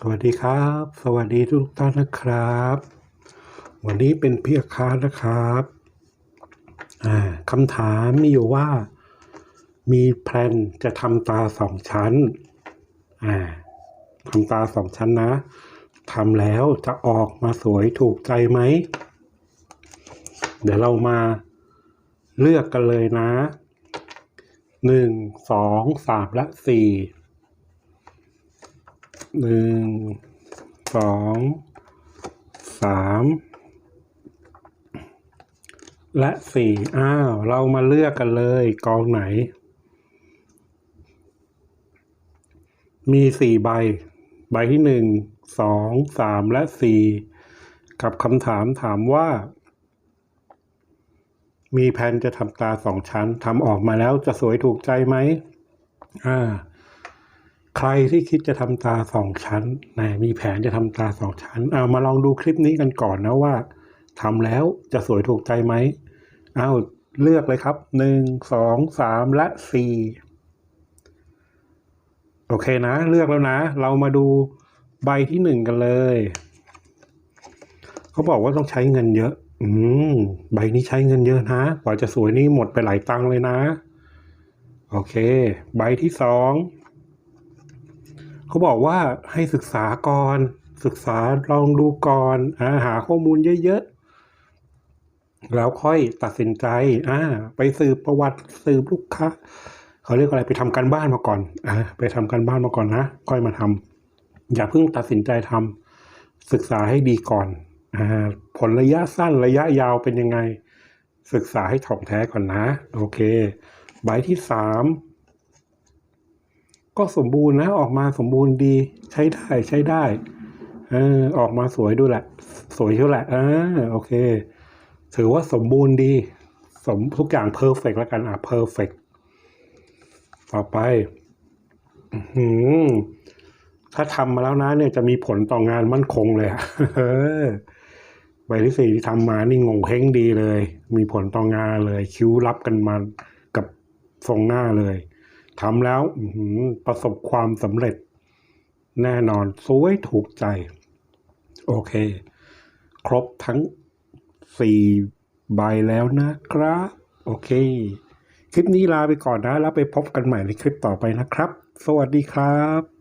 สวัสดีครับ สวัสดีทุกท่านนะครับ วันนี้เป็นพี่อาคานะครับคำถามมีอยู่ว่า มีแพลนจะทำตาสองชั้นทำตาสองชั้นนะทำแล้วจะออกมาสวยถูกใจไหม เดี๋ยวเรามาเลือกกันเลยนะหนึ่งสองสามและสี่ หนึ่งสองสามและสี่อ้าว เรามาเลือกกันเลยกองไหน มีสี่ใบ ใบที่หนึ่งสองสามและสี่กับคำถามถามว่า มีแผนจะทำตาสองชั้นทำออกมาแล้วจะสวยถูกใจไหมอ่า ใครที่คิดจะทำตาสองชั้นนะมีแผนจะทำตาสองชั้นเอามาลองดูคลิปนี้กันก่อนนะว่าทำแล้วจะสวยถูกใจไหมเอาเลือกเลยครับหนึ่งสองสามและสี่โอเคนะ เลือกแล้วนะ เรามาดูใบที่หนึ่งกันเลย เขาบอกว่าต้องใช้เงินเยอะ อืมใบนี้ใช้เงินเยอะนะกว่าจะสวยนี่หมดไปหลายตังค์เลยนะ โอเค ใบที่สอง เขาบอกว่าให้ศึกษาก่อน ศึกษาลองดูก่อนอาหาข้อมูลเยอะๆ แล้วค่อยตัดสินใจอ่าไปสืบประวัติสืบลูกค้าเขาเรียกอะไรไปทำการบ้านมาก่อนอ่าไปทำการบ้านมาก่อนนะค่อยมาทำอย่าเพิ่งตัดสินใจทำศึกษาให้ดีก่อนอ่าผลระยะสั้นระยะยาวเป็นยังไง ศึกษาให้ถ่องแท้ก่อนนะ โอเค ใบที่สาม ก็สมบูรณ์นะออกมาสมบูรณ์ดีใช้ได้ใช้ได้เออออกมาสวยด้วยแหละ สวยเชียวแหละอ่าโอเค ถือว่าสมบูรณ์ดี สมทุกอย่างเพอร์เฟกแล้วกันอะเพอร์เฟกต่อไปอื้อหือถ้าทำมาแล้วนะ เนี่ยจะมีผลต่องานมั่นคงเลยอะใบที่สี่ที่ทำมานี่งงเฮงดีเลย มีผลต่องานเลย คิ้วรับกันมากับทรงหน้าเลย ทำแล้วประสบความสำเร็จ แน่นอนสวยถูกใจ โอเค ครบทั้งสี่ใบแล้วนะครับโอเค คลิปนี้ลาไปก่อนนะ แล้วไปพบกันใหม่ในคลิปต่อไปนะครับ สวัสดีครับ